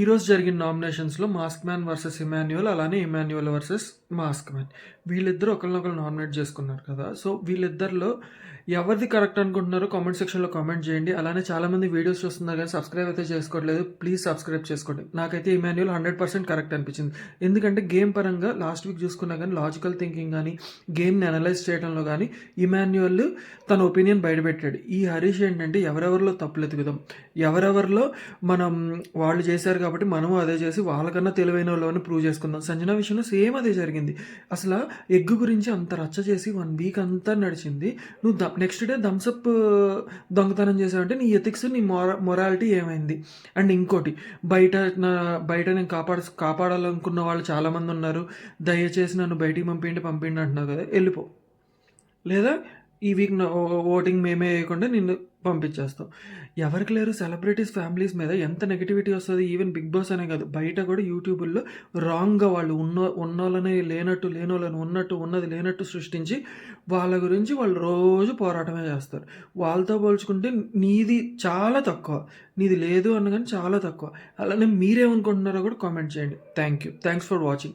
ఈరోజు జరిగిన నామినేషన్స్లో మాస్క్ మ్యాన్ వర్సెస్ ఇమాన్యువల్ అలానే ఇమాన్యువల్ వర్సెస్ మాస్క్ మ్యాన్ వీళ్ళిద్దరూ ఒకరినొకరు నామినేట్ చేసుకున్నారు కదా. సో వీళ్ళిద్దరిలో ఎవరిది కరెక్ట్ అనుకుంటున్నారో కామెంట్ సెక్షన్లో కామెంట్ చేయండి. అలానే చాలామంది వీడియోస్ చూస్తున్నారు కానీ సబ్స్క్రైబ్ అయితే చేసుకోవట్లేదు. ప్లీజ్ సబ్స్క్రైబ్ చేసుకోండి. నాకైతే ఇమాన్యువల్ హండ్రెడ్ పర్సెంట్ కరెక్ట్ అనిపించింది. ఎందుకంటే గేమ్ పరంగా లాస్ట్ వీక్ చూసుకున్నా కానీ లాజికల్ థింకింగ్ కానీ గేమ్ని అనలైజ్ చేయడంలో కానీ ఇమాన్యువల్ తన ఒపీనియన్ బయటపెట్టాడు. ఈ హరీష్ ఏంటంటే ఎవరెవరిలో తప్పులు ఎతుకుదాం ఎవరెవరిలో మనం వాళ్ళు చేశారు కాబట్టి మనము అదే చేసి వాళ్ళకన్నా తెలివైన వాళ్ళని ప్రూవ్ చేసుకుందాం. సంజన విషయంలో సేమ్ అదే జరిగింది. అసలు ఎగ్గు గురించి అంత రచ్చ చేసి వన్ వీక్ అంతా నడిచింది. నువ్వు ద నెక్స్ట్ డే థమ్స్అప్ దొంగతనం చేసావంటే నీ ఎథిక్స్ నీ మొర మొరాలిటీ ఏమైంది? అండ్ ఇంకోటి బయట నా బయట నేను కాపాడ కాపాడాలనుకున్న వాళ్ళు చాలామంది ఉన్నారు. దయచేసి నన్ను బయటికి పంపిండి పంపిండి అంటున్నావు కదా. వెళ్ళిపో. లేదా ఈ వీక్ నా ఓటింగ్ మేమే వేయకుండా నిన్ను పంపించేస్తాం. ఎవరికి లేరు సెలబ్రిటీస్ ఫ్యామిలీస్ మీద ఎంత నెగిటివిటీ వస్తుంది? ఈవెన్ బిగ్ బాస్ అనే కాదు. బయట కూడా యూట్యూబుల్లో రాంగ్గా వాళ్ళు ఉన్న ఉన్నోళ్ళని లేనట్టు లేనోళ్ళని ఉన్నట్టు ఉన్నది లేనట్టు సృష్టించి వాళ్ళ గురించి వాళ్ళు రోజు పోరాటమే చేస్తారు. వాళ్ళతో పోల్చుకుంటే నీది చాలా తక్కువ. నీది లేదు అన్నగాని చాలా తక్కువ. అలానే మీరేమనుకుంటున్నారో కూడా కామెంట్ చేయండి. Thank you thanks for watching